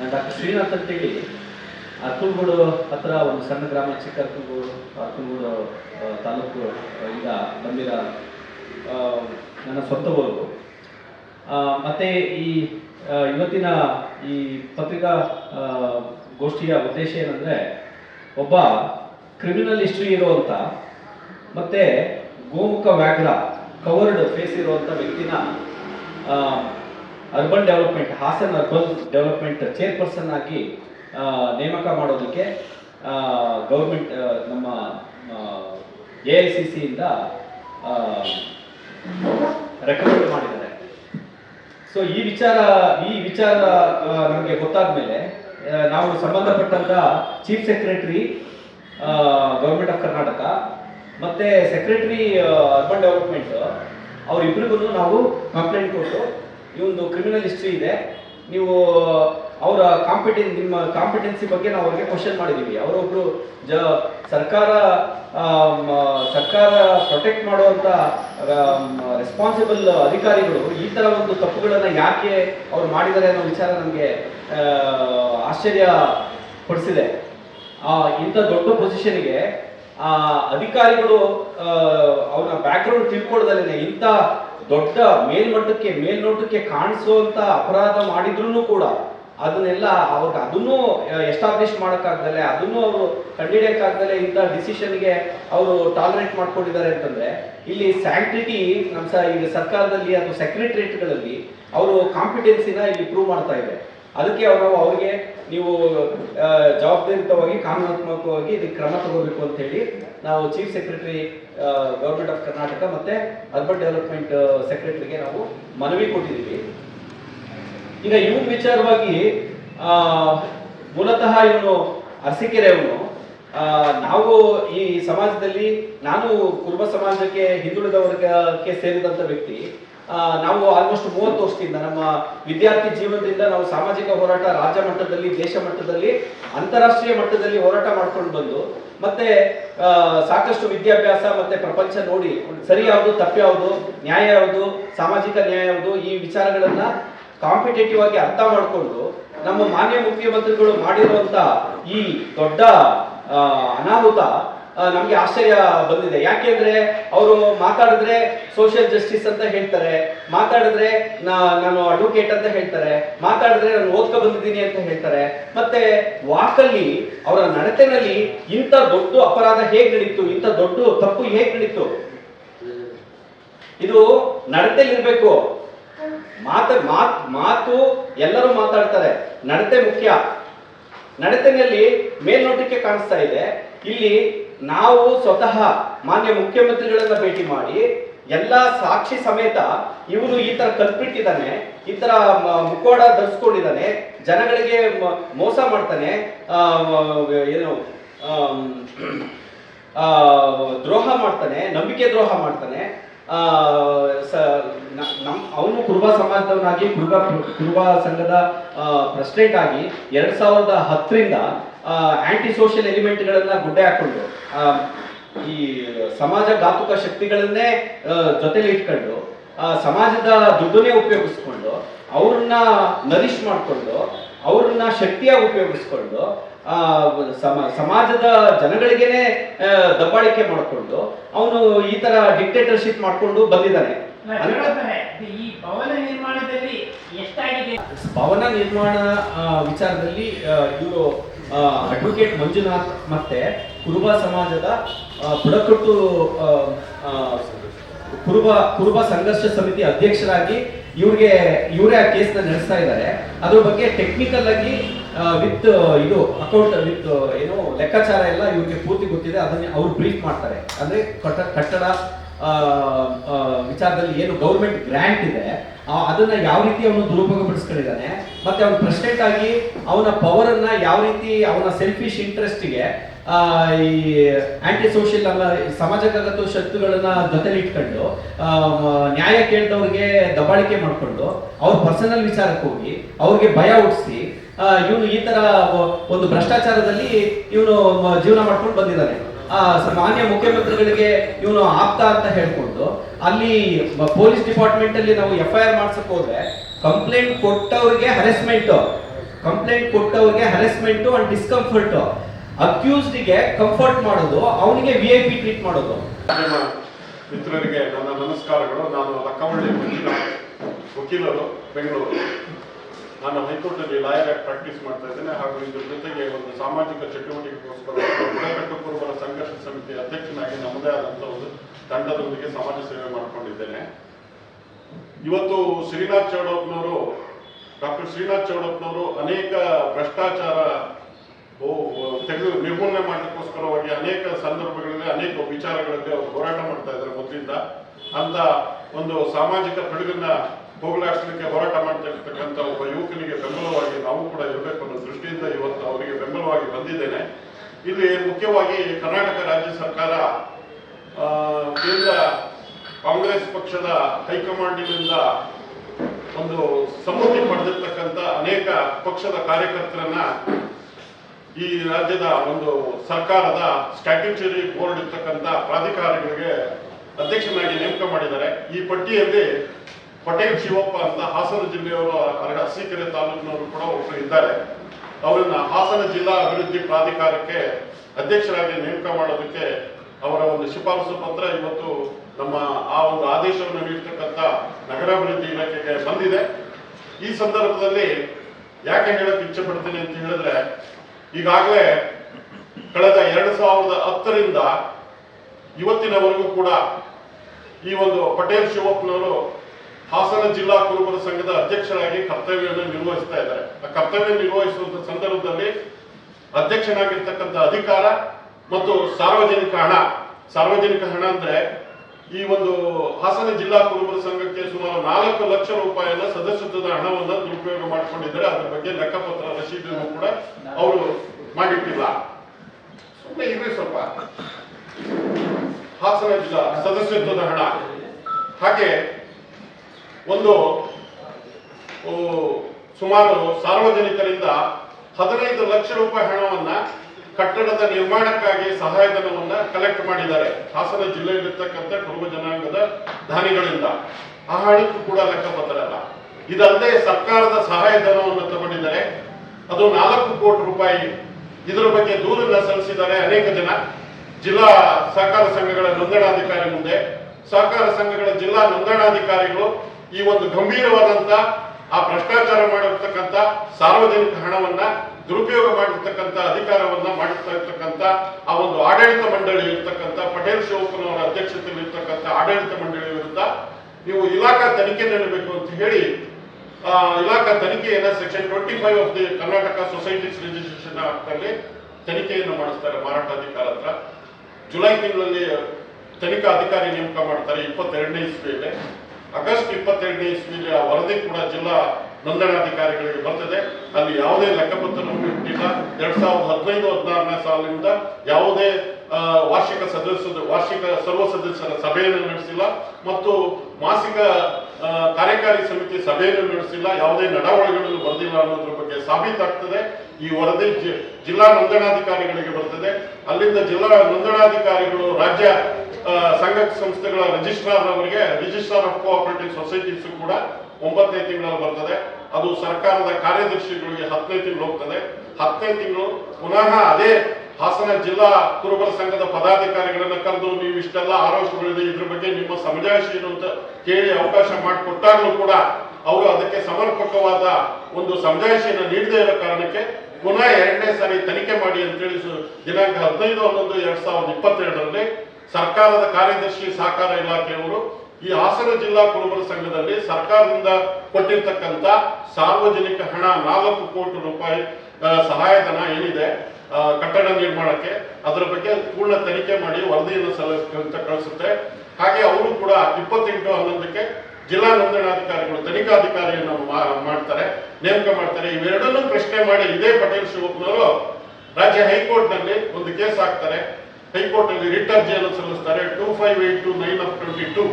ನಾನು ಡಾಕ್ಟರ್ ಶ್ರೀನಾಥ್ ಅಂತೇಳಿ ಅರ್ಕಲ್ಗೂಡು ಹತ್ರ ಒಂದು ಸಣ್ಣ ಗ್ರಾಮ, ಚಿಕ್ಕ ಅರ್ಕಲ್ಗೂಡು ಅರ್ಕಲ್ಗೂಡು ತಾಲೂಕು ಈಗ ಬಂದಿರೋ ನನ್ನ ಸ್ವಂತ ಊರು. ಮತ್ತು ಈ ಇವತ್ತಿನ ಈ ಪತ್ರಿಕಾ ಗೋಷ್ಠಿಯ ಉದ್ದೇಶ ಏನಂದ್ರೆ, ಒಬ್ಬ ಕ್ರಿಮಿನಲ್ ಹಿಸ್ಟ್ರಿ ಇರುವಂತ, ಮತ್ತೆ ಗೋಮುಖ ವ್ಯಾಘ್ರ, ಕವರ್ಡ್ ಫೇಸ್ ಇರುವಂತ ವ್ಯಕ್ತಿನ urban development Hassan urban development chairperson ಆಗಿ ನೇಮಕ ಮಾಡೋದಕ್ಕೆ ಗೌರ್ಮೆಂಟ್ ನಮ್ಮ ಎ ಐ ಸಿ ಸಿಯಿಂದ ರೆಕಮೆಂಡ್ ಮಾಡಿದ್ದಾರೆ. ಸೊ ಈ ವಿಚಾರ ಈ ವಿಚಾರ ನಮಗೆ ಗೊತ್ತಾದ ಮೇಲೆ ನಾವು ಸಂಬಂಧಪಟ್ಟಂತ chief secretary government of Karnataka ಮತ್ತೆ ಸೆಕ್ರೆಟರಿ ಅರ್ಬನ್ ಡೆವಲಪ್ಮೆಂಟ್ ಅವರಿಬ್ಬರಿಗೂ ನಾವು ಕಂಪ್ಲೇಂಟ್ ಕೊಟ್ಟು ಒಂದು ಕ್ರಿಮಿನಲ್ ಹಿಸ್ಟ್ರಿ ಇದೆ. ನೀವು, ಅವರ ಕಾಂಪಿಟೆನ್ ನಿಮ್ಮ ಕಾಂಪಿಟೆನ್ಸಿ ಬಗ್ಗೆ ನಾವು ಅವ್ರಿಗೆ ಕ್ವಶನ್ ಮಾಡಿದ್ದೀವಿ ಅವರೊಬ್ರು ಜ, ಸರ್ಕಾರ ಸರ್ಕಾರ ಪ್ರೊಟೆಕ್ಟ್ ಮಾಡುವಂಥ ರೆಸ್ಪಾನ್ಸಿಬಲ್ ಅಧಿಕಾರಿಗಳು, ಈ ಥರ ಒಂದು ತಪ್ಪುಗಳನ್ನು ಯಾಕೆ ಅವ್ರು ಮಾಡಿದ್ದಾರೆ ಅನ್ನೋ ವಿಚಾರ ನಮಗೆ ಆಶ್ಚರ್ಯ ಪಡಿಸಿದೆ. ಇಂಥ ದೊಡ್ಡ ಪೊಸಿಷನ್ಗೆ ಅಧಿಕಾರಿಗಳು ಅವರ ಬ್ಯಾಕ್ಗ್ರೌಂಡ್ ತಿಳ್ಕೊಳ್ದಲೇ ಇಂಥ ದೊಡ್ಡ ಮೇಲ್ಮಟ್ಟಕ್ಕೆ, ಮೇಲ್ನೋಟಕ್ಕೆ ಕಾಣಿಸುವಂತ ಅಪರಾಧ ಮಾಡಿದ್ರು ಕೂಡ ಅದನ್ನೆಲ್ಲ ಅವ್ರಿಗೆ ಅದನ್ನು ಎಸ್ಟಾಬ್ಲಿಷ್ ಮಾಡೋಕ್ಕಾಗ್ದಲೆ, ಅದನ್ನು ಅವರು ಕಂಡಿಡಿಯಕ್ಕಾಗ್ದಲೆ ಇಂಥ ಡಿಸಿಷನ್ಗೆ ಅವರು ಟಾಲರೇಟ್ ಮಾಡ್ಕೊಂಡಿದ್ದಾರೆ ಅಂತಂದ್ರೆ, ಇಲ್ಲಿ ಸ್ಯಾಂಕ್ಟಿಟಿ ನಮ್ಮ ಈಗ ಸರ್ಕಾರದಲ್ಲಿ ಅಥವಾ ಸೆಕ್ರೆಟರಿಯೇಟ್ಗಳಲ್ಲಿ ಅವರು ಕಾಂಪಿಟೆನ್ಸಿನ ಇಲ್ಲಿ ಪ್ರೂವ್ ಮಾಡ್ತಾ ಇದೆ ಅದಕ್ಕೆ ಅವರು ಅವರಿಗೆ ನೀವು ಜವಾಬ್ದಾರಿತವಾಗಿ ಕಾನೂನಾತ್ಮಕವಾಗಿ ಇದಕ್ಕೆ ಕ್ರಮ ತಗೋಬೇಕು ಅಂತ ಹೇಳಿ ನಾವು chief secretary government of Karnataka ಮತ್ತೆ ಅರ್ಬನ್ ಡೆವಲಪ್ಮೆಂಟ್ ಸೆಕ್ರೆಟರಿಗೆ ನಾವು ಮನವಿ ಕೊಟ್ಟಿದ್ದೀವಿ. ಈಗ ಇವನ್ ವಿಚಾರವಾಗಿ ಮೂಲತಃ ಇವನು ಅರಸಿಕೆರೆಯವನು. ನಾವು ಈ ಸಮಾಜದಲ್ಲಿ, ನಾನು ಕುರುಬ ಸಮಾಜಕ್ಕೆ, ಹಿಂದುಳಿದ ವರ್ಗಕ್ಕೆ ಸೇರಿದಂತ ವ್ಯಕ್ತಿ ನಾವು ಆಲ್ಮೋಸ್ಟ್ ಮೂವತ್ತು ವರ್ಷದಿಂದ ನಮ್ಮ ವಿದ್ಯಾರ್ಥಿ ಜೀವನದಿಂದ ನಾವು ಸಾಮಾಜಿಕ ಹೋರಾಟ ರಾಜ್ಯ ಮಟ್ಟದಲ್ಲಿ, ದೇಶ ಮಟ್ಟದಲ್ಲಿ, ಅಂತಾರಾಷ್ಟ್ರೀಯ ಮಟ್ಟದಲ್ಲಿ ಹೋರಾಟ ಮಾಡ್ಕೊಂಡು ಬಂದು, ಮತ್ತೆ ಸಾಕಷ್ಟು ವಿದ್ಯಾಭ್ಯಾಸ ಮತ್ತೆ ಪ್ರಪಂಚ ನೋಡಿ, ಸರಿ ಯಾವುದು, ತಪ್ಪು ಯಾವುದು, ನ್ಯಾಯ ಯಾವುದು, ಸಾಮಾಜಿಕ ನ್ಯಾಯ ಯಾವುದು, ಈ ವಿಚಾರಗಳನ್ನ ಕಾಂಪಿಟೇಟಿವ್ ಆಗಿ ಅರ್ಥ ಮಾಡಿಕೊಂಡು, ನಮ್ಮ ಮಾನ್ಯ ಮುಖ್ಯಮಂತ್ರಿಗಳು ಮಾಡಿರುವಂತ ಈ ದೊಡ್ಡ ಅನಾಹುತ ನಮ್ಗೆ ಆಶ್ಚರ್ಯ ಬಂದಿದೆ. ಯಾಕೆಂದ್ರೆ ಅವರು ಮಾತಾಡಿದ್ರೆ ಸೋಷಿಯಲ್ ಜಸ್ಟಿಸ್ ಅಂತ ಹೇಳ್ತಾರೆ. ಮಾತಾಡಿದ್ರೆ ನಾನು ಅಡ್ವೊಕೇಟ್ ಅಂತ ಹೇಳ್ತಾರೆ. ಮಾತಾಡಿದ್ರೆ ನಾನು ಓದ್ಕೊ ಬಂದಿದ್ದೀನಿ ಅಂತ ಹೇಳ್ತಾರೆ. ಮತ್ತೆ ವಾಕಲ್ಲಿ ಅವರ ನಡತೆನಲ್ಲಿ ಇಂಥ ದೊಡ್ಡ ಅಪರಾಧ ಹೇಗೆ ನಡೀತು? ಇಂಥ ದೊಡ್ಡ ತಪ್ಪು ಹೇಗೆ ನಡೀತು? ಇದು ನಡತೆಲಿರ್ಬೇಕು ಮಾತ, ಮಾತ್, ಮಾತು ಎಲ್ಲರೂ ಮಾತಾಡ್ತಾರೆ. ನಡತೆ ಮುಖ್ಯ. ನಡತೆನಲ್ಲಿ ಮೇಲ್ನೋಟಕ್ಕೆ ಕಾಣಿಸ್ತಾ ಇದೆ. ಇಲ್ಲಿ ನಾವು ಸ್ವತಃ ಮಾನ್ಯ ಮುಖ್ಯಮಂತ್ರಿಗಳನ್ನ ಭೇಟಿ ಮಾಡಿ ಎಲ್ಲ ಸಾಕ್ಷಿ ಸಮೇತ ಇವನು ಈ ತರ ಕಲ್ಪಿಟ್ಟಿದ್ದಾನೆ, ಈ ತರ ಮುಖೋಡ ಧರಿಸ್ಕೊಂಡಿದ್ದಾನೆ, ಜನಗಳಿಗೆ ಮೋಸ ಮಾಡ್ತಾನೆ ಏನು ದ್ರೋಹ ಮಾಡ್ತಾನೆ, ನಂಬಿಕೆ ದ್ರೋಹ ಮಾಡ್ತಾನೆ ಅವನು ಕುರುಬ ಸಮಾಜದವನಾಗಿ ಕುರುಬ ಕುರುಬ ಸಂಘದ ಪ್ರೆಸಿಡೆಂಟ್ ಆಗಿ ಎರಡ್ ಸಾವಿರದ ಹತ್ತರಿಂದ ಆಂಟಿ ಸೋಷಿಯಲ್ ಎಲಿಮೆಂಟ್ಗಳನ್ನ ಗುಡ್ಡೆ ಹಾಕೊಂಡು ಆ, ಈ ಸಮಾಜ ಘಾತುಕ ಶಕ್ತಿಗಳನ್ನೇ ಜೊತೆಲಿ ಇಟ್ಕೊಂಡು ಆ, ಸಮಾಜದ ದುಡ್ಡನ್ನೇ ಉಪಯೋಗಿಸ್ಕೊಂಡು ಅವ್ರನ್ನ ನರಿಶ್ ಮಾಡಿಕೊಂಡು ಅವ್ರನ್ನ ಶಕ್ತಿಯಾಗಿ ಉಪಯೋಗಿಸ್ಕೊಂಡು ಸಮಾಜದ ಜನಗಳಿಗೆನೆ ದಬ್ಬಾಳಿಕೆ ಮಾಡಿಕೊಂಡು ಅವನು ಈ ತರ ಡಿಕ್ಟೇಟರ್ಶಿಪ್ ಮಾಡ್ಕೊಂಡು ಬಂದಿದ್ದಾನೆ. ನಾನು ಈ ಭವನ ನಿರ್ಮಾಣದಲ್ಲಿ ಎಷ್ಟಾಗಿದೆ? ಭವನ ನಿರ್ಮಾಣ ವಿಚಾರದಲ್ಲಿ ಇವರು ಅಡ್ವೊಕೇಟ್ ಮಂಜುನಾಥ್ ಮತ್ತೆ ಕುರುಬ ಸಮಾಜದ ಬುಡಕಟ್ಟು ಕುರುಬ ಕುರುಬ ಸಂಘರ್ಷ ಸಮಿತಿ ಅಧ್ಯಕ್ಷರಾಗಿ ಇವ್ರಿಗೆ, ಇವರೇ ಆ ಕೇಸ್ನ ನಡೆಸ್ತಾ ಇದ್ದಾರೆ. ಅದ್ರ ಬಗ್ಗೆ ಟೆಕ್ನಿಕಲ್ ಆಗಿ ವಿತ್, ಇದು ಅಕೌಂಟ್ ವಿತ್, ಏನು, ಲೆಕ್ಕಾಚಾರ ಎಲ್ಲ ಇವ್ರಿಗೆ ಪೂರ್ತಿ ಗೊತ್ತಿದೆ. ಅದನ್ನ ಅವ್ರು ಬ್ರೀಫ್ ಮಾಡ್ತಾರೆ. ಅಂದ್ರೆ ಕಟ್ಟ, ಕಟ್ಟಡ ವಿಚಾರದಲ್ಲಿ ಏನು ಗೌರ್ಮೆಂಟ್ ಗ್ರ್ಯಾಂಟ್ ಇದೆ ಅದನ್ನ ಯಾವ ರೀತಿ ಅವನು ದುರುಪಯೋಗಪಡಿಸ್ಕೊಂಡಿದ್ದಾನೆ ಮತ್ತೆ ಅವನ ಪ್ರೆಸಿಡೆಂಟ್ ಆಗಿ ಅವನ ಪವರ್ ಅನ್ನ ಯಾವ ರೀತಿ ಅವನ ಸೆಲ್ಫಿಶ್ ಇಂಟ್ರೆಸ್ಟ್ಗೆ ಈ ಆಂಟಿ ಸೋಷಿಯಲ್ ಅಲ್ಲ ಸಮಾಜಗತ ಶಕ್ತಿಗಳನ್ನ ಜೊತೆಲಿ ಇಟ್ಕೊಂಡು ಆ, ನ್ಯಾಯ ಕೇಳಿದವ್ರಿಗೆ ದಬ್ಬಾಳಿಕೆ ಮಾಡ್ಕೊಂಡು ಅವ್ರ ಪರ್ಸನಲ್ ವಿಚಾರಕ್ಕೆ ಹೋಗಿ ಅವ್ರಿಗೆ ಭಯ ಹುಟ್ಟಿಸಿ ಇವನು ಈ ತರ ಒಂದು ಭ್ರಷ್ಟಾಚಾರದಲ್ಲಿ ಇವನು ಜೀವನ ಮಾಡ್ಕೊಂಡು ಬಂದಿದ್ದಾನೆ ಮಾನ್ಯ ಮುಖ್ಯಮಂತ್ರಿಗಳಿಗೆ ಇವನು ಆಪ್ತ ಅಂತ ಹೇಳ್ಕೊಂಡು ಅಲ್ಲಿ ಪೊಲೀಸ್ ಡಿಪಾರ್ಟ್ಮೆಂಟ್ ಅಲ್ಲಿ ನಾವು ಎಫ್ ಐ ಆರ್ ಮಾಡ್ಸಕ್ ಹೋದ್ರೆ ಕಂಪ್ಲೇಂಟ್ ಕೊಟ್ಟವ್ರಿಗೆ ಹರೆಸ್ಮೆಂಟ್. ಕಂಪ್ಲೇಂಟ್ ಕೊಟ್ಟವ್ರಿಗೆ ಹರೆಸ್ಮೆಂಟ್ ಅಂಡ್ ಡಿಸ್ಕಂಫರ್ಟ್ ಅಕ್ಯೂಸ್ಡ್ಗೆ ಕಂಫರ್ಟ್ ಮಾಡೋದು, ಅವನಿಗೆ ವಿ ಐ ಪಿ ಟ್ರೀಟ್ ಮಾಡೋದು. ಮಿತ್ರರಿಗೆ ನನ್ನ ನಮಸ್ಕಾರಗಳು. ನಾನು ಲಕ್ಕವಳ್ಳಿ ವಕೀಲರು, ಬೆಂಗಳೂರು. ನಾನು ಹೈಕೋರ್ಟಲ್ಲಿ ಲಾಯರ್ ಆಗಿ ಪ್ರಾಕ್ಟೀಸ್ ಮಾಡ್ತಾ ಇದ್ದೇನೆ. ಹಾಗೂ ಇದ್ರ ಜೊತೆಗೆ ಒಂದು ಸಾಮಾಜಿಕ ಚಟುವಟಿಕೆಗೋಸ್ಕರ ಬುಡಕಟ್ಟು ಕುರುಬರ ಸಂಘರ್ಷ ಸಮಿತಿ ಅಧ್ಯಕ್ಷನಾಗಿ ನಮ್ಮದೇ ಆದಂಥ ಒಂದು ತಂಡದೊಂದಿಗೆ ಸಮಾಜ ಸೇವೆ ಮಾಡಿಕೊಂಡಿದ್ದೇನೆ. ಇವತ್ತು ಶ್ರೀನಾಥ್ ಚೌಡಪ್ಪನವರು, ಡಾಕ್ಟರ್ ಶ್ರೀನಾಥ್ ಚೌಡಪ್ಪನವರು ಅನೇಕ ಭ್ರಷ್ಟಾಚಾರ ತೆಗೆದು ನಿರ್ಮೂಲನೆ ಮಾಡಲಿಕ್ಕೋಸ್ಕರವಾಗಿ ಅನೇಕ ಸಂದರ್ಭಗಳಲ್ಲಿ, ಅನೇಕ ವಿಚಾರಗಳಲ್ಲಿ ಅವರು ಹೋರಾಟ ಮಾಡ್ತಾ ಇದ್ದಾರೆ ಮೊದಲಿಂದ. ಅಂತ ಒಂದು ಸಾಮಾಜಿಕ ಪಿಡುಗನ್ನ ಹೋಗಲಾಡಿಸಲಿಕ್ಕೆ ಹೋರಾಟ ಮಾಡ್ತಾ ಇರ್ತಕ್ಕಂಥ ಒಬ್ಬ ಯುವಕನಿಗೆ ಬೆಂಬಲವಾಗಿ ನಾವು ಕೂಡ ಇರಬೇಕು ಅನ್ನೋ ದೃಷ್ಟಿಯಿಂದ ಇವತ್ತು ಅವರಿಗೆ ಬೆಂಬಲವಾಗಿ ಬಂದಿದ್ದೇನೆ. ಇಲ್ಲಿ ಮುಖ್ಯವಾಗಿ ಕರ್ನಾಟಕ ರಾಜ್ಯ ಸರ್ಕಾರ ಕೇಂದ್ರ ಕಾಂಗ್ರೆಸ್ ಪಕ್ಷದ ಹೈಕಮಾಂಡಿನಿಂದ ಒಂದು ಸಮ್ಮತಿ ಪಡೆದಿರ್ತಕ್ಕಂಥ ಅನೇಕ ಪಕ್ಷದ ಕಾರ್ಯಕರ್ತರನ್ನ ಈ ರಾಜ್ಯದ ಒಂದು ಸರ್ಕಾರದ ಸ್ಟ್ಯಾಟ್ಯೂಟರಿ ಬೋರ್ಡ್ ಇರ್ತಕ್ಕಂಥ ಪ್ರಾಧಿಕಾರಗಳಿಗೆ ಅಧ್ಯಕ್ಷನಾಗಿ ನೇಮಕ ಮಾಡಿದ್ದಾರೆ. ಈ ಪಟ್ಟಿಯಲ್ಲಿ ಪಟೇಲ್ ಶಿವಪ್ಪ ಅಂತ ಹಾಸನ ಜಿಲ್ಲೆಯವರು ಅರಸೀಕೆರೆ ತಾಲೂಕಿನವರು ಕೂಡ ಒಬ್ಬರು ಇದ್ದಾರೆ. ಅವರನ್ನ ಹಾಸನ ಜಿಲ್ಲಾ ಅಭಿವೃದ್ಧಿ ಪ್ರಾಧಿಕಾರಕ್ಕೆ ಅಧ್ಯಕ್ಷರಾಗಿ ನೇಮಕ ಮಾಡೋದಕ್ಕೆ ಅವರ ಒಂದು ಶಿಫಾರಸು ಪತ್ರ ಇವತ್ತು ನಮ್ಮ ಆ ಒಂದು ಆದೇಶವನ್ನು ನೀಡ್ತಕ್ಕಂಥ ನಗರಾಭಿವೃದ್ಧಿ ಇಲಾಖೆಗೆ ಬಂದಿದೆ. ಈ ಸಂದರ್ಭದಲ್ಲಿ ಯಾಕೆ ಹೇಳಕ್ ಇಚ್ಛೆ ಪಡ್ತೀನಿ ಅಂತ ಹೇಳಿದ್ರೆ, ಈಗಾಗಲೇ ಕಳೆದ ಎರಡು ಸಾವಿರದ ಹತ್ತರಿಂದ ಇವತ್ತಿನವರೆಗೂ ಕೂಡ ಈ ಒಂದು ಪಟೇಲ್ ಶಿವಪ್ಪನವರು ಹಾಸನ ಜಿಲ್ಲಾ ಕುರುಬರ ಸಂಘದ ಅಧ್ಯಕ್ಷರಾಗಿ ಕರ್ತವ್ಯವನ್ನು ನಿರ್ವಹಿಸ್ತಾ ಇದ್ದಾರೆ. ಆ ಕರ್ತವ್ಯ ನಿರ್ವಹಿಸುವಂತ ಸಂದರ್ಭದಲ್ಲಿ ಅಧ್ಯಕ್ಷನಾಗಿರ್ತಕ್ಕಂಥ ಅಧಿಕಾರ ಮತ್ತು ಸಾರ್ವಜನಿಕ ಹಣ. ಸಾರ್ವಜನಿಕ ಹಣ ಅಂದ್ರೆ ಈ ಒಂದು ಹಾಸನ ಜಿಲ್ಲಾ ಕುರುಬರ ಸಂಘಕ್ಕೆ ಸುಮಾರು ನಾಲ್ಕು ಲಕ್ಷ ರೂಪಾಯಿಯನ್ನ ಸದಸ್ಯತ್ವದ ಹಣವನ್ನ ದುರುಪಯೋಗ ಮಾಡಿಕೊಂಡಿದ್ದಾರೆ. ಅದರ ಬಗ್ಗೆ ಲೆಕ್ಕಪತ್ರ ರಶೀದನ್ನು ಕೂಡ ಅವರು ಮಾಡಿಟ್ಟಿಲ್ಲ. ಸುಮ್ಮನೆ ಸ್ವಲ್ಪ. ಹಾಸನ ಜಿಲ್ಲಾ ಸದಸ್ಯತ್ವದ ಹಣ. ಹಾಗೆ ಒಂದು ಸುಮಾರು ಸಾರ್ವಜನಿಕರಿಂದ ಹದಿನೈದು ಲಕ್ಷ ರೂಪಾಯಿ ಹಣವನ್ನ ಕಟ್ಟಡದ ನಿರ್ಮಾಣಕ್ಕಾಗಿ ಸಹಾಯಧನವನ್ನ ಕಲೆಕ್ಟ್ ಮಾಡಿದ್ದಾರೆ. ಹಾಸನ ಜಿಲ್ಲೆಯಲ್ಲಿರ್ತಕ್ಕಂಥ ಕುರುಬ ಜನಾಂಗದ ದಾನಿಗಳಿಂದ. ಆ ಹಣಕ್ಕೂ ಕೂಡ ಲೆಕ್ಕ ಅಲ್ಲ. ಇದಲ್ಲದೆ ಸರ್ಕಾರದ ಸಹಾಯಧನವನ್ನು ತಗೊಂಡಿದ್ದಾರೆ. ಅದು ನಾಲ್ಕು ಕೋಟಿ ರೂಪಾಯಿ. ಇದರ ಬಗ್ಗೆ ದೂರನ್ನ ಸಲ್ಲಿಸಿದ್ದಾರೆ ಅನೇಕ ಜನ. ಜಿಲ್ಲಾ ಸಹಕಾರ ಸಂಘಗಳ ನೋಂದಣಾಧಿಕಾರಿ ಮುಂದೆ. ಸಹಕಾರ ಸಂಘಗಳ ಜಿಲ್ಲಾ ನೋಂದಣಾಧಿಕಾರಿಗಳು ಈ ಒಂದು ಗಂಭೀರವಾದಂತ ಆ ಭ್ರಷ್ಟಾಚಾರ ಮಾಡಿರ್ತಕ್ಕಂಥ ಸಾರ್ವಜನಿಕ ಹಣವನ್ನ ದುರುಪಯೋಗ ಮಾಡಿರ್ತಕ್ಕಂಥ ಅಧಿಕಾರವನ್ನ ಮಾಡಿರ್ತಾ ಇರ್ತಕ್ಕಂಥ ಆ ಒಂದು ಆಡಳಿತ ಮಂಡಳಿ ಇರ್ತಕ್ಕಂಥ ಪಟೇಲ್ ಶಿವಪ್ಪನವರ ಅಧ್ಯಕ್ಷತೆಯಲ್ಲಿ ಇರ್ತಕ್ಕಂಥ ಆಡಳಿತ ಮಂಡಳಿ ವಿರುದ್ಧ ನೀವು ಇಲಾಖಾ ತನಿಖೆ ನಡೆಸಬೇಕು ಅಂತ ಹೇಳಿ ಇಲಾಖಾ ತನಿಖೆಯನ್ನ section twenty five of the Karnataka societies registration act ಅಲ್ಲಿ ತನಿಖೆಯನ್ನು ಮಾಡಿಸ್ತಾರೆ ಮಾರಾಟಾಧಿಕಾರ ಹತ್ರ. ಜುಲೈ ತಿಂಗಳಲ್ಲಿ ತನಿಖಾ ಅಧಿಕಾರಿ ನೇಮಕ ಮಾಡ್ತಾರೆ, ಇಪ್ಪತ್ತೆರಡನೇ ಇಸ್ವಿಯಲ್ಲಿ. ಆಗಸ್ಟ್ ಇಪ್ಪತ್ತೆರಡನೇ ಇಸ್ವಿಯಲ್ಲಿ ಆ ವರದಿ ಕೂಡ ಜಿಲ್ಲಾ ನೋಂದಣಾಧಿಕಾರಿಗಳಿಗೆ ಬರ್ತದೆ. ಅಲ್ಲಿ ಯಾವುದೇ ಲೆಕ್ಕಪತ್ರವನ್ನು ಇಟ್ಟಿಲ್ಲ ಎರಡ್ ಸಾವಿರದ ಹದಿನೈದು, ಹದಿನಾರನೇ ಸಾಲಿನಿಂದ ಯಾವುದೇ ವಾರ್ಷಿಕ ಸದಸ್ಯ ವಾರ್ಷಿಕ ಸರ್ವ ಸದಸ್ಯರ ಸಭೆಯನ್ನು ನಡೆಸಿಲ್ಲ. ಮತ್ತು ಮಾಸಿಕ ಕಾರ್ಯಕಾರಿ ಸಮಿತಿ ಸಭೆಯನ್ನು ನಡೆಸಿಲ್ಲ. ಯಾವುದೇ ನಡಾವಳಿಗಳನ್ನು ಬರೆದಿಲ್ಲ ಅನ್ನೋದ್ರ ಬಗ್ಗೆ ಸಾಬೀತಾಗ್ತದೆ. ಈ ವರದಿ ಜಿಲ್ಲಾ ನೋಂದಣಾಧಿಕಾರಿಗಳಿಗೆ ಬರ್ತದೆ. ಅಲ್ಲಿಂದ ಜಿಲ್ಲಾ ನೋಂದಣಾಧಿಕಾರಿಗಳು ರಾಜ್ಯ ಸಂಘ ಸಂಸ್ಥೆಗಳ ರಿಜಿಸ್ಟ್ರಾರ್ ಅವರಿಗೆ, ರಿಜಿಸ್ಟ್ರಾರ್ ಆಫ್ ಕೋಆಪರೇಟಿವ್ ಸೊಸೈಟೀಸ್ ಕೂಡ ಒಂಬತ್ತನೇ ತಿಂಗಳಲ್ಲಿ ಬರ್ತದೆ. ಅದು ಸರ್ಕಾರದ ಕಾರ್ಯದರ್ಶಿಗಳಿಗೆ ಹತ್ತನೇ ತಿಂಗಳು ಹೋಗ್ತದೆ. ಹತ್ತನೇ ತಿಂಗಳು ಪುನಃ ಅದೇ ಹಾಸನ ಜಿಲ್ಲಾ ಕುರುಬರ ಸಂಘದ ಪದಾಧಿಕಾರಿಗಳನ್ನ ಕರೆದು ನೀವು ಇಷ್ಟೆಲ್ಲ ಆರೋಪಗಳಿದೆ, ಇದ್ರ ಬಗ್ಗೆ ನಿಮ್ಮ ಸಮಜಾಯಿಷಿ ಏನು ಅಂತ ಕೇಳಿ ಅವಕಾಶ ಮಾಡಿಕೊಟ್ಟಾಗಲೂ ಕೂಡ ಅವರು ಅದಕ್ಕೆ ಸಮರ್ಪಕವಾದ ಒಂದು ಸಮಜಾಯಿಷಿಯನ್ನು ನೀಡದೇ ಇರೋ ಕಾರಣಕ್ಕೆ ಪುನಃ ಎರಡನೇ ಸಾರಿ ತನಿಖೆ ಮಾಡಿ ಅಂತೇಳಿ ದಿನಾಂಕ ಹದಿನೈದು ಹನ್ನೊಂದು, ಎರಡ್ ಸಾವಿರದ ಇಪ್ಪತ್ತೆರಡರಲ್ಲಿ ಸರ್ಕಾರದ ಕಾರ್ಯದರ್ಶಿ ಸಹಕಾರ ಇಲಾಖೆಯವರು ಈ ಹಾಸನ ಜಿಲ್ಲಾ ಕುರುಬರ ಸಂಘದಲ್ಲಿ ಸರ್ಕಾರದಿಂದ ಕೊಟ್ಟಿರ್ತಕ್ಕಂಥ ಸಾರ್ವಜನಿಕ ಹಣ ನಾಲ್ಕು ಕೋಟಿ ರೂಪಾಯಿ ಸಹಾಯಧನ ಏನಿದೆ ಕಟ್ಟಡ ನಿರ್ಮಾಣಕ್ಕೆ ಅದರ ಬಗ್ಗೆ ಪೂರ್ಣ ತನಿಖೆ ಮಾಡಿ ವರದಿಯನ್ನು ಸಲ್ಲಿಸಂತ ಕಳಿಸುತ್ತೆ. ಹಾಗೆ ಅವರು ಕೂಡ ಇಪ್ಪತ್ತೆಂಟು ಹನ್ನೊಂದಕ್ಕೆ ಜಿಲ್ಲಾ ನೋಂದಣಾಧಿಕಾರಿಗಳು, ತನಿಖಾಧಿಕಾರಿಯನ್ನು ಮಾಡ್ತಾರೆ, ನೇಮಕ ಮಾಡ್ತಾರೆ. ಇವೆರಡನ್ನೂ ಪ್ರಶ್ನೆ ಮಾಡಿ ಇದೇ ಪಟೇಲ್ ಶಿವಪ್ಪನವರು ರಾಜ್ಯ ಹೈಕೋರ್ಟ್ನಲ್ಲಿ ಒಂದು ಕೇಸ್ ಹಾಕ್ತಾರೆ. ಹೈಕೋರ್ಟ್ ಅಲ್ಲಿ ರಿಟ್ ಅರ್ಜಿಯನ್ನು ಸಲ್ಲಿಸ್ತಾರೆ two five eight two nine of twenty two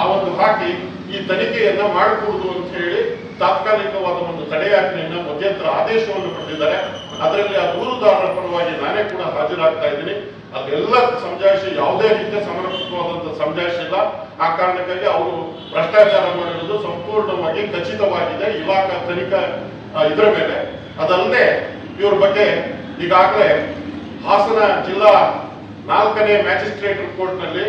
ಆ ಒಂದು ಹಾಕಿ ಈ ತನಿಖೆಯನ್ನ ಮಾಡಬಹುದು ಅಂತ ಹೇಳಿ ತಾತ್ಕಾಲಿಕವಾದ ಒಂದು ತಡೆಯಾಜ್ಞೆಯನ್ನ ಮಧ್ಯಂತರ ಆದೇಶವನ್ನು ಪಡೆದಿದ್ದಾರೆ ಅದರಲ್ಲಿ ಆ ದೂರುದಾರರ ಪರವಾಗಿ ನಾನೇ ಕೂಡ ಹಾಜರಾಗ್ತಾ ಇದ್ದೀನಿ. ಅದೆಲ್ಲ ಸಮಜಾಯಿಷಿ ಯಾವುದೇ ರೀತಿಯ ಸಮರ್ಪಕವಾದಂತಹ ಸಮಜಾಯಿಷಿ ಇಲ್ಲ. ಆ ಕಾರಣಕ್ಕಾಗಿ ಅವರು ಭ್ರಷ್ಟಾಚಾರ ಮಾಡಿರುವುದು ಸಂಪೂರ್ಣವಾಗಿ ಖಚಿತವಾಗಿದೆ. ಇಲಾಖಾ ತನಿಖಾ ಇದರ ಮೇಲೆ. ಅದಲ್ಲದೆ ಇವ್ರ ಬಗ್ಗೆ ಈಗಾಗಲೇ ಹಾಸನ ಜಿಲ್ಲಾ ನಾಲ್ಕನೇ ಮ್ಯಾಜಿಸ್ಟ್ರೇಟ್ ಕೋರ್ಟ್ನಲ್ಲಿ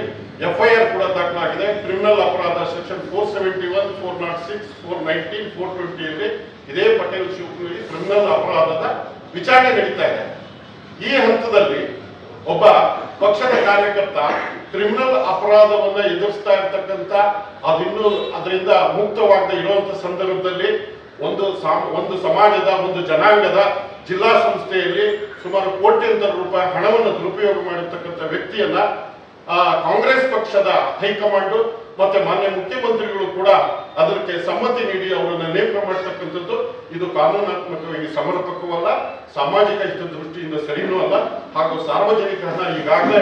ಎಫ್ಐಆರ್ ಕೂಡ ದಾಖಲಾಗಿದೆ. ಕ್ರಿಮಿನಲ್ ಅಪರಾಧ section four seventy one, four nought six, four nineteen, four ಟ್ವೆಂಟಿಯಲ್ಲಿ ಇದೇ ಪಟೇಲ್ ಶಿವಕುಮಾರಿ ಕ್ರಿಮಿನಲ್ ಅಪರಾಧದ ವಿಚಾರಣೆ ನಡೀತಾ ಇದೆ. ಈ ಹಂತದಲ್ಲಿ ಒಬ್ಬ ಪಕ್ಷದ ಕಾರ್ಯಕರ್ತ ಕ್ರಿಮಿನಲ್ ಅಪರಾಧವನ್ನ ಎದುರಿಸ್ತಾ ಇರ್ತಕ್ಕಂಥ, ಅದಿನ್ನೂ ಅದರಿಂದ ಮುಕ್ತವಾಗದೆ ಇರುವಂತ ಸಂದರ್ಭದಲ್ಲಿ ಒಂದು ಒಂದು ಸಮಾಜದ, ಒಂದು ಜನಾಂಗದ ಜಿಲ್ಲಾ ಸಂಸ್ಥೆಯಲ್ಲಿ ಸುಮಾರು ಕೋಟ್ಯಂತರ ರೂಪಾಯಿ ಹಣವನ್ನು ದುರುಪಯೋಗ ಮಾಡಿರ್ತಕ್ಕಂಥ ವ್ಯಕ್ತಿಯನ್ನ ಕಾಂಗ್ರೆಸ್ ಪಕ್ಷದ ಹೈಕಮಾಂಡ್ ಮತ್ತೆ ಮಾನ್ಯ ಮುಖ್ಯಮಂತ್ರಿಗಳು ಕೂಡ ಅದಕ್ಕೆ ಸಮ್ಮತಿ ನೀಡಿ ಅವರನ್ನು ನೇಮಕ ಮಾಡತಕ್ಕಂಥದ್ದು. ಇದು ಕಾನೂನಾತ್ಮಕವಾಗಿ ಸಮರ್ಪಕವಲ್ಲ, ಸಾಮಾಜಿಕ ಹಿತದೃಷ್ಟಿಯಿಂದ ಸರಿನೂ ಅಲ್ಲ, ಹಾಗೂ ಸಾರ್ವಜನಿಕ ಹಣ ಈಗಾಗಲೇ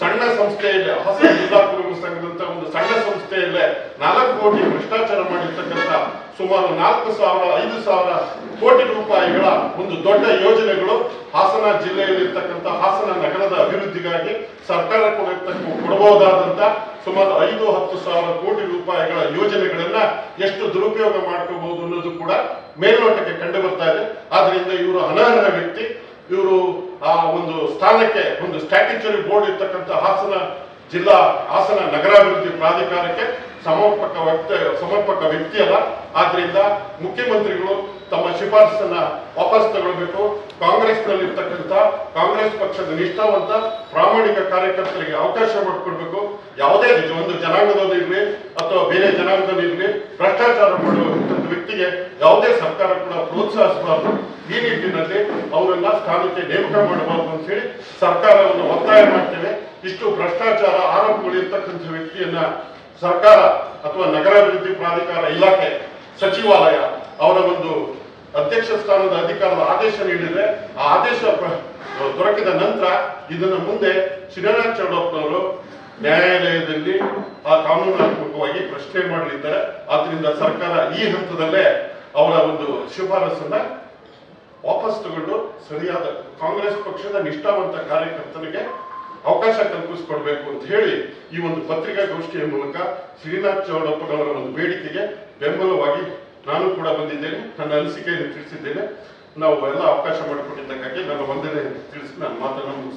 ಸಣ್ಣ ಸಂಸ್ಥೆಯಲ್ಲಿ ಹೊಸ ಜಿಲ್ಲಾ ಕುರುಬ ಸಂಘದಂತ ಒಂದು ಸಣ್ಣ ಸಂಸ್ಥೆಯಲ್ಲೇ ನಾಲ್ಕು ಕೋಟಿ ಭ್ರಷ್ಟಾಚಾರ ಮಾಡಿರ್ತಕ್ಕಂಥ ಸುಮಾರು ನಾಲ್ಕು ಸಾವಿರ, ಐದು ಸಾವಿರ ಕೋಟಿ ರೂಪಾಯಿಗಳ ಒಂದು ದೊಡ್ಡ ಯೋಜನೆಗಳು ಹಾಸನ ಜಿಲ್ಲೆಯಲ್ಲಿರ್ತಕ್ಕಂಥ ಹಾಸನ ನಗರದ ಅಭಿವೃದ್ಧಿಗಾಗಿ ಸರ್ಕಾರ ಕೊಡಬಹುದಾದಂಥ ಸುಮಾರು ಐದು, ಹತ್ತು ಸಾವಿರ ಕೋಟಿ ರೂಪಾಯಿಗಳ ಯೋಜನೆಗಳನ್ನ ಎಷ್ಟು ದುರುಪಯೋಗ ಮಾಡ್ಕೋಬಹುದು ಅನ್ನೋದು ಕೂಡ ಮೇಲ್ನೋಟಕ್ಕೆ ಕಂಡು ಬರ್ತಾ ಇದೆ. ಆದ್ರಿಂದ ಇವರು ಅನರ್ಹ ವ್ಯಕ್ತಿ. ಇವರು ಆ ಒಂದು ಸ್ಥಾನಕ್ಕೆ ಒಂದು ಸ್ಟ್ಯಾಟ್ಯೂಚರಿ ಬೋರ್ಡ್ ಇರ್ತಕ್ಕಂಥ ಹಾಸನ ಜಿಲ್ಲಾ ಹಾಸನ ನಗರಾಭಿವೃದ್ಧಿ ಪ್ರಾಧಿಕಾರಕ್ಕೆ ಸಮರ್ಪಕ ವ್ಯಕ್ತಿ ಸಮರ್ಪಕ ವ್ಯಕ್ತಿ ಅಲ್ಲ ಆದ್ರಿಂದ ಮುಖ್ಯಮಂತ್ರಿಗಳು ತಮ್ಮ ಶಿಫಾರಸನ್ನ ವಾಪಸ್ ತಗೊಳ್ಬೇಕು. ಕಾಂಗ್ರೆಸ್ನಲ್ಲಿರ್ತಕ್ಕಂಥ ಕಾಂಗ್ರೆಸ್ ಪಕ್ಷದ ನಿಷ್ಠಾವಂತ ಪ್ರಾಮಾಣಿಕ ಕಾರ್ಯಕರ್ತರಿಗೆ ಅವಕಾಶ ಮಾಡಿಕೊಡ್ಬೇಕು. ಯಾವುದೇ ಒಂದು ಜನಾಂಗದಲ್ಲಿರ್ಲಿ ಅಥವಾ ಬೇರೆ ಜನಾಂಗದಲ್ಲಿರ್ಲಿ ಭ್ರಷ್ಟಾಚಾರ ಮಾಡುವಂತಹ ವ್ಯಕ್ತಿಗೆ ಯಾವುದೇ ಸರ್ಕಾರ ಕೂಡ ಪ್ರೋತ್ಸಾಹಿಸಬಾರದು. ಈ ನಿಟ್ಟಿನಲ್ಲಿ ಅವರೆಲ್ಲ ಸ್ಥಾನಕ್ಕೆ ನೇಮಕ ಮಾಡಬಾರದು ಅಂತ ಹೇಳಿ ಸರ್ಕಾರವನ್ನು ಒತ್ತಾಯ ಮಾಡ್ತೇವೆ. ಇಷ್ಟು ಭ್ರಷ್ಟಾಚಾರ ಆರೋಪಗಳು ಇರ್ತಕ್ಕಂಥ ವ್ಯಕ್ತಿಯನ್ನ ಸರ್ಕಾರ ಅಥವಾ ನಗರಾಭಿವೃದ್ಧಿ ಪ್ರಾಧಿಕಾರ ಇಲಾಖೆ, ಸಚಿವಾಲಯ ಅವರ ಒಂದು ಅಧ್ಯಕ್ಷ ಸ್ಥಾನದ ಅಧಿಕಾರದ ಆದೇಶ ನೀಡಿದ್ರೆ, ಆ ಆದೇಶ ದೊರಕಿದ ನಂತರ ಇದನ್ನ ಮುಂದೆ ಶ್ರೀನಾಥ್ ಚೌಡಪ್ಪನವರು ನ್ಯಾಯಾಲಯದಲ್ಲಿ ಆ ಕಾನೂನಾತ್ಮಕವಾಗಿ ಪ್ರಶ್ನೆ ಮಾಡಲಿದ್ದಾರೆ. ಆದ್ರಿಂದ ಸರ್ಕಾರ ಈ ಹಂತದಲ್ಲೇ ಅವರ ಒಂದು ಶಿಫಾರಸನ್ನ ವಾಪಸ್ ತಗೊಂಡು ಸರಿಯಾದ ಕಾಂಗ್ರೆಸ್ ಪಕ್ಷದ ನಿಷ್ಠಾವಂತ ಕಾರ್ಯಕರ್ತನಿಗೆ ಅವಕಾಶ ಕಲ್ಪಿಸಿಕೊಡ್ಬೇಕು ಅಂತ ಹೇಳಿ ಈ ಒಂದು ಪತ್ರಿಕಾಗೋಷ್ಠಿಯ ಮೂಲಕ ಶ್ರೀನಾಥ್ ಚೌಡಪ್ಪನವರ ಒಂದು ಬೇಡಿಕೆಗೆ ಬೆಂಬಲವಾಗಿ ನಾನು ಕೂಡ ಬಂದಿದ್ದೇನೆ ನನ್ನ ಅನಿಸಿಕೆಯನ್ನು ತಿಳಿಸಿದ್ದೇನೆ ನಾವು ಎಲ್ಲ ಅವಕಾಶ ಮಾಡಿಕೊಟ್ಟಿದ್ದಕ್ಕಾಗಿ ನನ್ನ ವಂದನೆ ತಿಳಿಸಿ ನಾನು ಮಾತನ್ನು.